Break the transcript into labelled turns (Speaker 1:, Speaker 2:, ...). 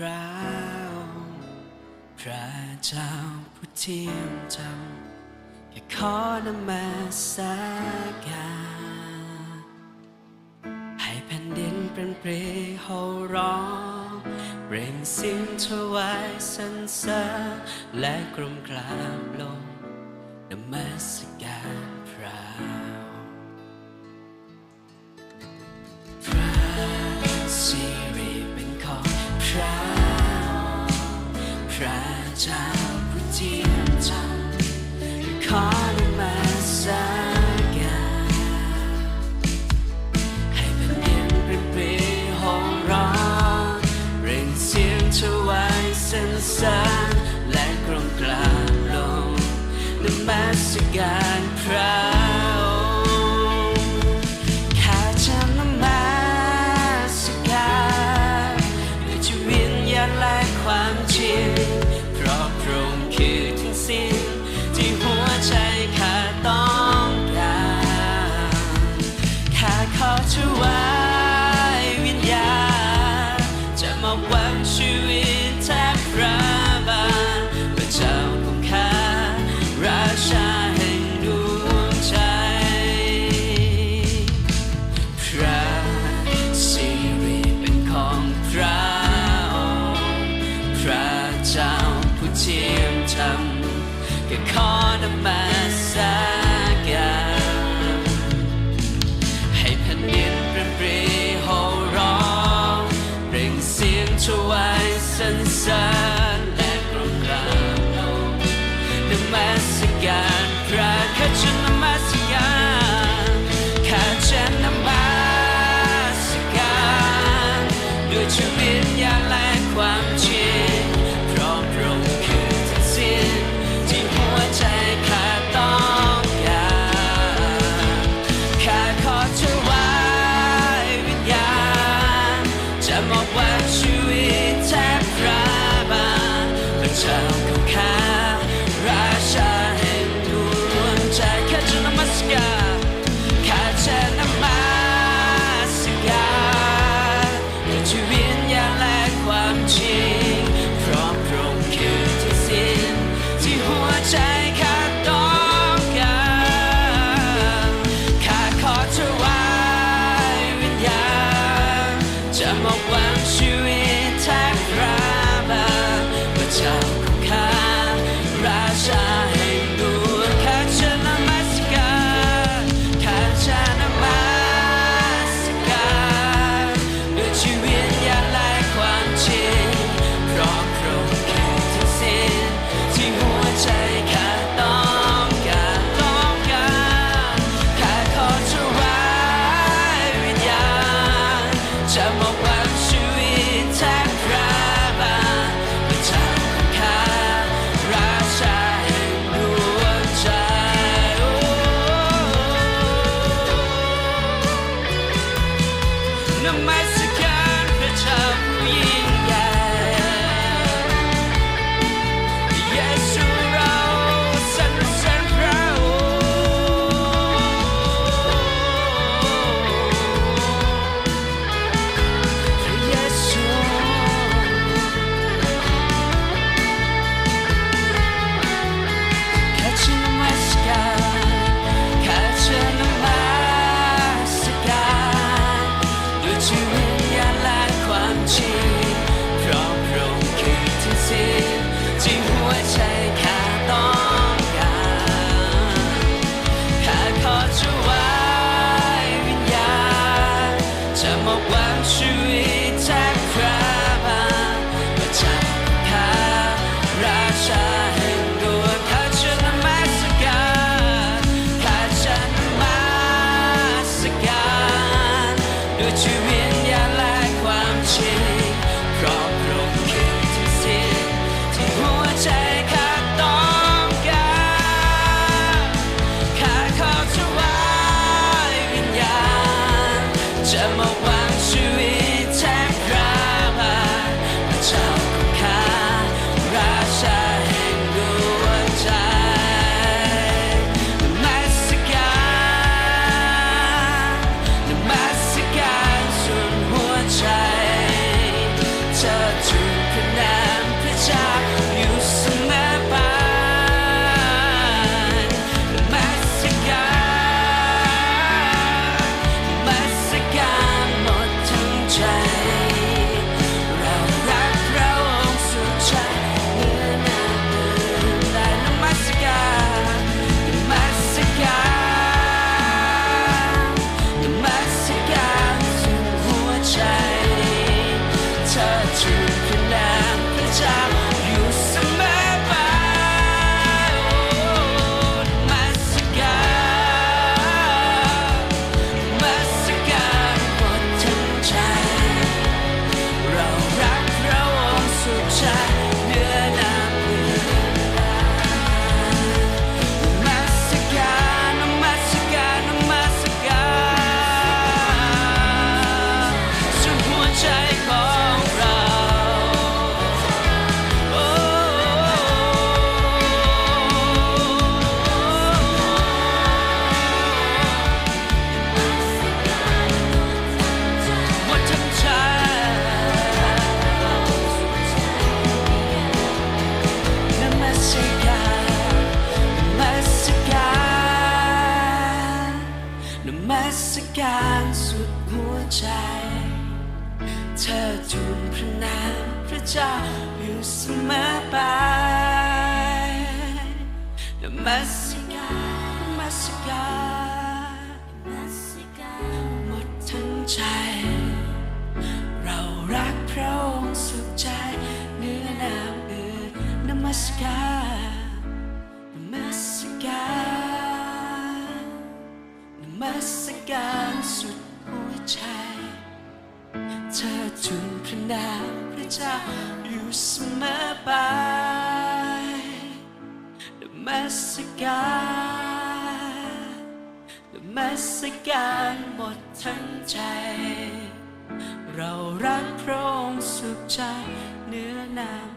Speaker 1: พราวพระเจ้าผู้เที่ยมจำแค่ขอนมาสการให้แผ่นดินเป็นเปรีโหร้องเปล่งเสียงถวายสรรเสริญและกรมกราบลงนมัสการ ผู้เที่ยงมขอนมาสการให้เป็นดินเป็นปรีโหร้องเร่งเสียงถวายสรรเสนและกลมกราบลงนมัสการ คือทั้งสิ้นที่หัวใจขาดตอน ก็ขอนมาสการให้แผ่นดินเป็นปรีโหร้องเปล่งเสียงถวายสรรเสริญและกรมกราบลงนมัสการพระข้าจะ sunshine. การสุดหัวใจ เธอทูลพระนามพระเจ้าอยู่เสมอไปนมัสการนมัสการนมัสการหมดทั้งใจ เรารักพระองค์สุดใจเนื้อนามอื่นนมัสการ ทูลพระนามพระเจ้าอยู่เสมอไปนมัสการนมัสการหมดทั้งใจ เรารักพระองค์สุดใจเหนื้อนาม